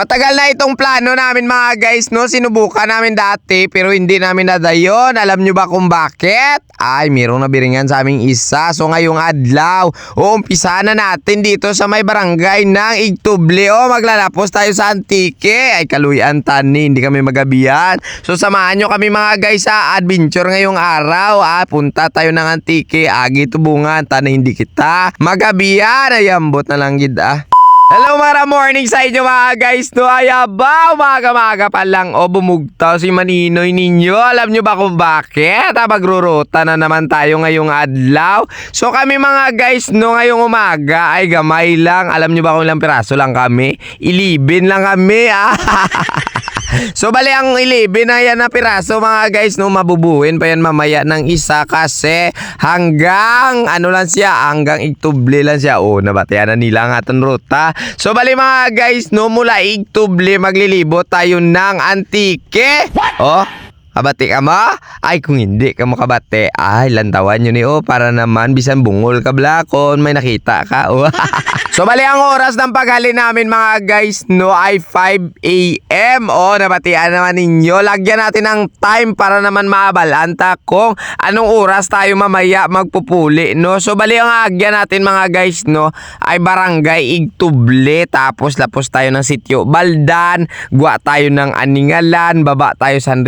Matagal na itong plano namin mga guys, no? Sinubukan namin dati pero hindi namin nadayon. Alam nyo ba kung bakit? Ay, mayroong nabiringan sa aming isa. So ngayong adlaw, uumpisa na natin dito sa may barangay ng Igtuble. O, maglalapos tayo sa Antique. Ay, kaluyan tani, hindi kami magabiyan. So samahan nyo kami mga guys sa adventure ngayong araw. Ah, punta tayo ng Antique. Agi tubungan, tani hindi kita magabiyan. Ay, ambot na lang gid ah. Hello mga morning sa inyo mga guys. No Ayaba, umaga-maga pa lang. O bumugtaw si Maninoy ninyo. Alam nyo ba kung bakit? Ah, magruruta na naman tayo ngayong adlaw. So kami mga guys no ngayong umaga ay gamay lang. Alam nyo ba kung ilang piraso lang kami? Ilibin lang kami ah So bali ang 11 na yan na piraso mga guys no mabubuhin pa yan mamaya ng isa kasi hanggang ano lang siya hanggang igtuble lang siya oh nabatayan na nila ang aton ruta. So bali mga guys no mula igtuble maglilibot tayo ng antike. Oh Kabati ka mo? Ay, kung hindi ka mo kabati, ay, lantawan nyo ni O para naman bisan bungol ka blakon, may nakita ka. Oh. so, bali ang oras ng paghali namin mga guys, no, ay 5 a.m. O, nabatian naman ninyo. Lagyan natin ng time para naman maabalanta kung anong oras tayo mamaya magpupuli, no. So, bali ang agyan natin mga guys, no, ay barangay Igtuble. Tapos, lapos tayo ng sityo Baldan. Gwa tayo ng Aningalan. Baba tayo San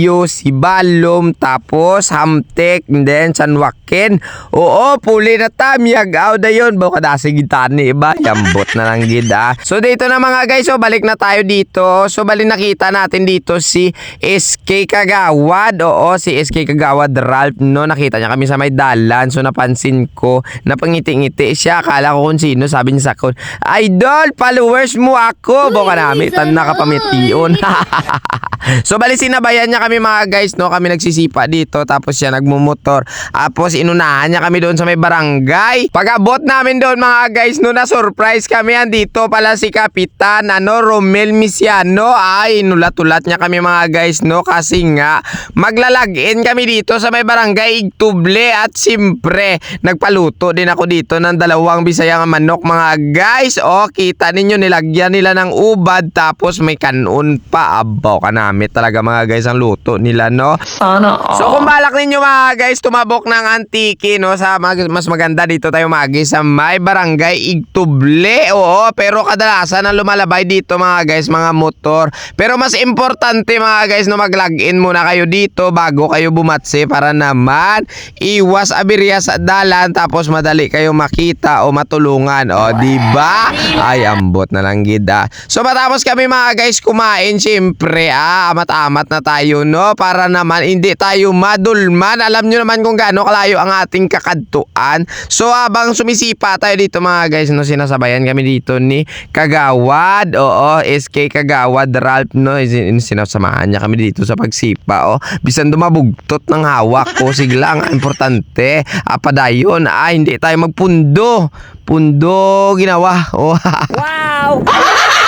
Remillo, Sibalom, tapos Hamtek, and then San Joaquin. Oo, puli na tam. Yagaw na yun. Baka nasa gitani, iba? Yambot na lang gid ah. So, dito na mga guys. So, balik na tayo dito. So, bali nakita natin dito si SK Kagawad. Oo, si SK Kagawad Ralph, no? Nakita niya kami sa may dalan. So, napansin ko, napangiti-ngiti siya. Akala ko kung sino. Sabi niya sa akin, Idol, followers mo ako. Baka namin, tan nakapamitiyon. so, bali sinabayan niya kami mga guys, no? Kami nagsisipa dito. Tapos siya nagmumotor. Tapos inunahan niya kami doon sa may barangay. Pag-abot namin doon mga guys, no? Na-surprise kami. Andito pala si Kapitan, ano, Romel Misiano. Ay, inulat-ulat niya kami mga guys, no? Kasi nga, maglalagin kami dito sa may barangay Igtuble. At simpre, nagpaluto din ako dito ng dalawang bisayang manok mga guys. O, kita ninyo, nilagyan nila ng ubad. Tapos may kanon pa. Abaw ka namin talaga mga guys ang luto nila, no? Sana all. So kung balak ninyo mga guys tumabok ng antiki no sa mag- mas maganda dito tayo magi sa may barangay Igtuble. Oo, pero kadalasan ang lumalabay dito mga guys mga motor. Pero mas importante mga guys no mag-login muna kayo dito bago kayo bumatse para naman iwas abirya sa dalan tapos madali kayo makita o matulungan. O, di ba? Ay ambot na lang gida. So matapos kami mga guys kumain syempre ah amat-amat na tayo no para naman hindi tayo madulman. Alam nyo naman kung gaano kalayo ang ating kakadtuan. So habang sumisipa tayo dito mga guys no sinasabayan kami dito ni Kagawad. Oo, SK Kagawad Ralph no Sin- sinasamahan niya kami dito sa pagsipa. Oh, bisan dumabugtot ng hawak ko sigla ang importante. Apadayon ah hindi tayo magpundo. Pundo ginawa. Oh. Wow!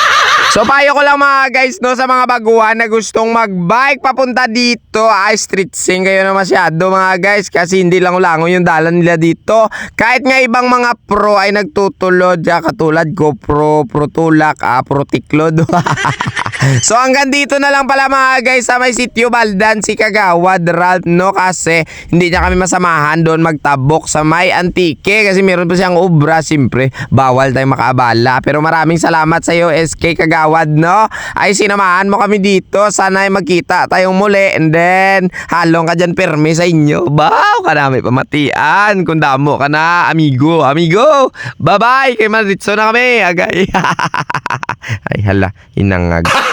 So payo ko lang mga guys no sa mga baguhan na gustong magbike papunta dito ay street sing kayo na masyado mga guys kasi hindi lang ulangon yung dalan nila dito. Kahit nga ibang mga pro ay nagtutulod ya katulad GoPro, Pro Tulak, ah, Pro Tiklod. so hanggang dito na lang pala mga guys. Sa may sityo Baldan si Kagawad Ralph no? Kasi hindi niya kami masamahan doon magtabok sa may antike kasi meron pa siyang obra siyempre. Bawal tayong makaabala. Pero maraming salamat sa iyo SK Kagawad no? Ay sinamahan mo kami dito. Sana ay magkita tayong muli. And then halong ka dyan permi sa inyo. Baw kadami pamatian. Kung damo ka na amigo amigo. Bye bye kay Maritzo na kami. Agay. Ay hala. Inangag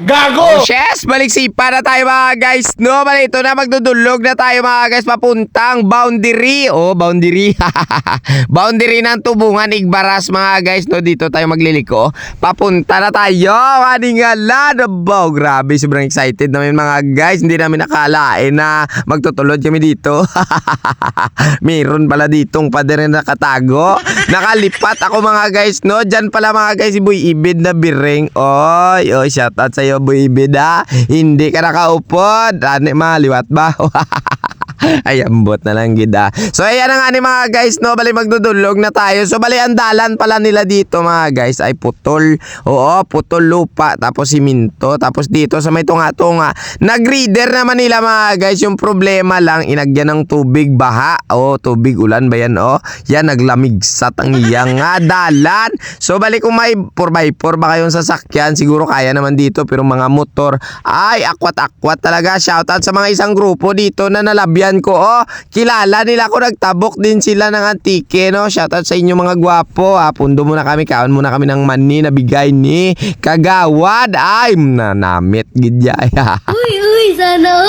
Oh, yes! Balik sipa na tayo mga guys. No, balik ito na magdudulog na tayo mga guys papuntang boundary. Oh, boundary. boundary ng tubungan Igbaras mga guys. No, dito tayo magliliko. Papunta na tayo. Maningala. Wow, grabe. Sobrang excited namin mga guys. Hindi namin nakalain na magtutulod kami dito. Meron pala ditong pader na nakatago. Nakalipat ako mga guys. No, dyan pala mga guys si Boy Ibid na biring. Oy, oy, shout out sa'yo Boy Ibid ha. Hindi ka nakaupod. Ano, maliwat ba? Ay, ambot na lang gida. So, ayan na nga ni mga guys, no? Bali, magdudulog na tayo. So, bali, ang dalan pala nila dito, mga guys, ay putol. Oo, putol lupa. Tapos, siminto. Tapos, dito sa may tunga-tunga. Nag-reader naman nila, mga guys. Yung problema lang, inagyan ng tubig baha. Oo, tubig ulan ba yan, oh? Yan, naglamig-sat ang iyang nga dalan. So, bali, kung may 4x4 ba kayong sasakyan, siguro kaya naman dito. Pero mga motor, ay, akwat-akwat talaga. Shoutout sa mga isang grupo dito na nalabyan ko. Oh, kilala nila ako. Nagtabok din sila ng antike, no? Shoutout sa inyo mga gwapo. Ah, pundo muna kami. Kaon muna kami ng mani na bigay ni Kagawad. Ay, nanamit. Gidya. Uy, uy, sana.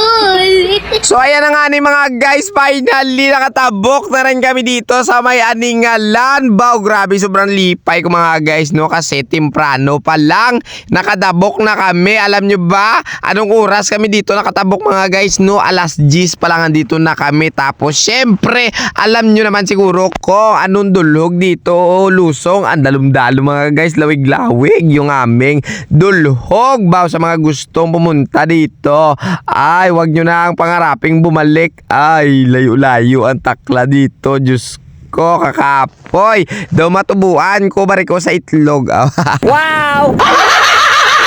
So ayan na nga ni mga guys, finally nakatabok na rin kami dito sa may Aningalan. Bao, grabe sobrang lipay ko mga guys no kasi temprano pa lang nakadabok na kami. Alam nyo ba anong oras kami dito nakatabok mga guys no? Alas 10 pa lang andito na kami. Tapos syempre alam nyo naman siguro ko anong dulog dito o lusong. Ang dalum-dalum mga guys, lawig-lawig yung aming dulhog. Bao sa mga gustong pumunta dito. Ay, wag nyo na ang pangaraping bumalik. Ay, layo-layo ang takla dito. Diyos ko, kakapoy. Daw matubuan ko, bari ko sa itlog. wow!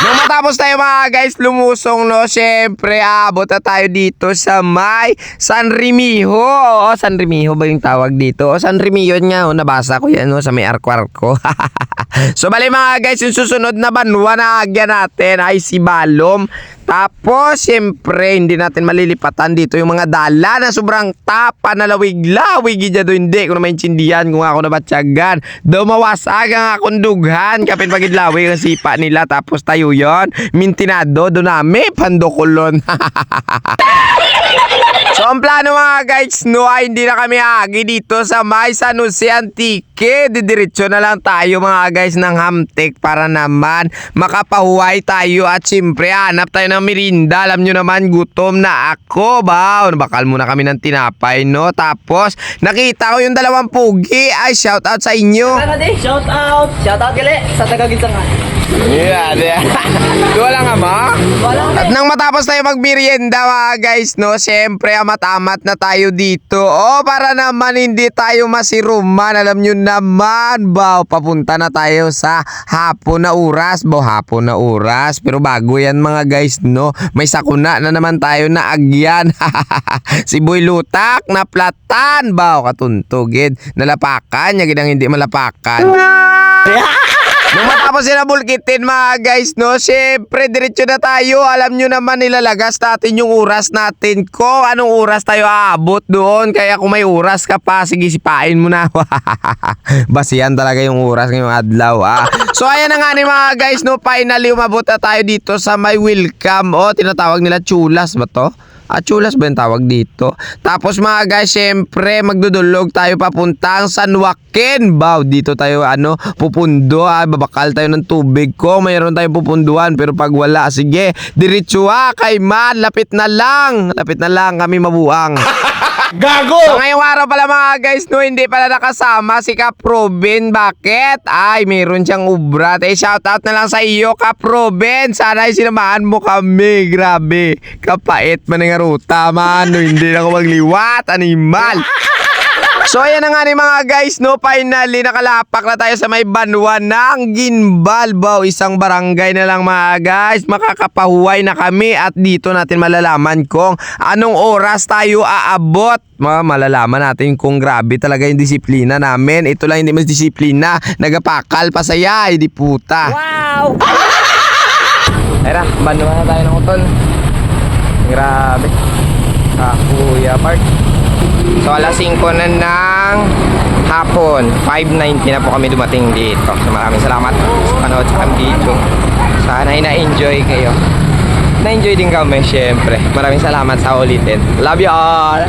Nung matapos tayo mga guys lumusong no, syempre abot na tayo dito sa may San Remijo. Oo, San Remijo ba yung tawag dito? O San Remijo nga, oh, nabasa ko yan no, sa may arko-arko. so bali mga guys, yung susunod na banwa na agya natin ay si Balom. Tapos, syempre, hindi natin malilipatan dito yung mga dala na sobrang tapa na lawig-lawig. Gidya do hindi ko na maintindihan kung ako nabatsagan. Do mawasag ang akong dughan. Kapit pagidlawig ang sipa nila. Tapos tayo yon Mintinado, do nami, pandokulon. So ang plano mga guys no hindi na kami agi dito sa may San Jose Antique. Didiretso na lang tayo mga guys ng Hamtek para naman makapahuway tayo at siyempre hanap tayo ng merinda. Alam nyo naman gutom na ako ba? Bakal muna kami ng tinapay no. Tapos nakita ko yung dalawang pugi. Ay shout out sa inyo. Shout out! Shout out gali sa taga-Ginsangan. Yeah, yeah. Wala nga ma? At nang matapos tayo magmerienda mga guys, no, syempre amat-amat na tayo dito. O, para naman hindi tayo masiruman. Alam nyo naman, ba, papunta na tayo sa hapon na oras. Ba, hapon na oras. Pero bago yan mga guys, no, may sakuna na naman tayo na agyan. si Boy Lutak, na platan. Ba, katuntugid. Nalapakan, ginang hindi malapakan. Nung matapos sila bulkitin mga guys, no? Siyempre, diretso na tayo. Alam nyo naman, nilalagas natin yung oras natin ko. Anong oras tayo aabot doon? Kaya kung may oras ka pa, sige, sipain mo na. Basihan talaga yung oras ngayong adlaw, ah. So, ayan na nga ni mga guys, no? Finally, umabot na tayo dito sa may welcome. O, tinatawag nila chulas ba to? Ah, chulas ba yung tawag dito? Tapos mga guys, syempre, magdudulog tayo papuntang San Joaquin. Bow, dito tayo, ano, pupundo. Ah, babakal tayo ng tubig ko. Mayroon tayong pupunduan. Pero pag wala, sige, diretso ah, kay man. Lapit na lang. Lapit na lang kami mabuang. Gago! So ngayong araw pala mga guys, no, hindi pala nakasama si Cap Robin. Bakit? Ay, meron siyang ubrat. Eh, shoutout na lang sa iyo, Cap Robin. Sana ay sinamahan mo kami. Grabe. Kapait man nga ruta man. No, hindi na ako magliwat. Animal. So ayan na nga ni mga guys no? Finally nakalapak na tayo sa may banwa ng Ginbal. Bao Isang barangay na lang mga guys. Makakapahuway na kami At dito natin malalaman kung Anong oras tayo aabot. Mga malalaman natin kung grabe talaga yung disiplina namin. Ito lang hindi mas disiplina. Nagapakal pa saya Hindi puta. Wow! Tara, banwa na tayo ng utol. Grabe. Kakuya Park So alas 5 na ng hapon. 5.90 na po kami dumating dito. So maraming salamat sa panood sa video. Sana na-enjoy kayo. Na-enjoy din kami syempre. Maraming salamat sa ulitin. Love you all